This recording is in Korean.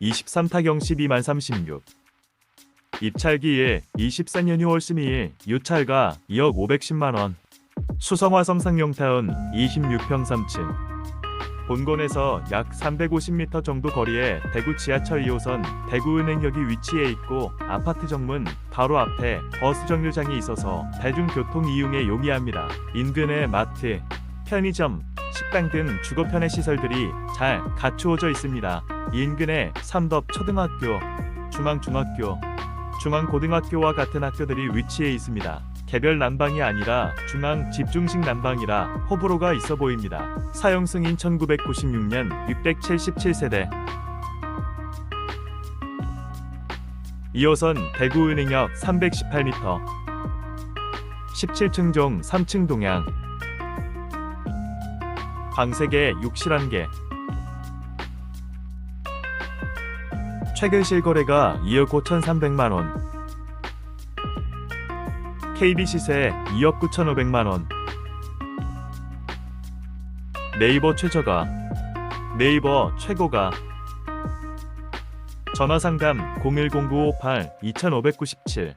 23타경 12만 36 입찰기 1 24년 6월 12일 유찰가 2억 510만원. 수성화 성 상용타운 26평 3층. 본건에서 약 350m 정도 거리에 대구 지하철 2호선 대구은행역이 위치해 있고 아파트 정문 바로 앞에 버스 정류장이 있어서 대중교통 이용에 용이합니다. 인근에 마트, 편의점, 식당 등 주거 편의 시설들이 잘 갖추어져 있습니다. 인근에 삼덕 초등학교, 중앙중학교, 중앙고등학교와 같은 학교들이 위치해 있습니다. 개별 난방이 아니라 중앙 집중식 난방이라 호불호가 있어 보입니다. 사용 승인 1996년 677세대 2호선 대구은행역 318m 17층 종 3층 동향 방세계 61개 최근 실거래가 2억 5,300만원. KB 시세 2억 9,500만원. 네이버 최저가 네이버 최고가. 전화상담 010-958-2597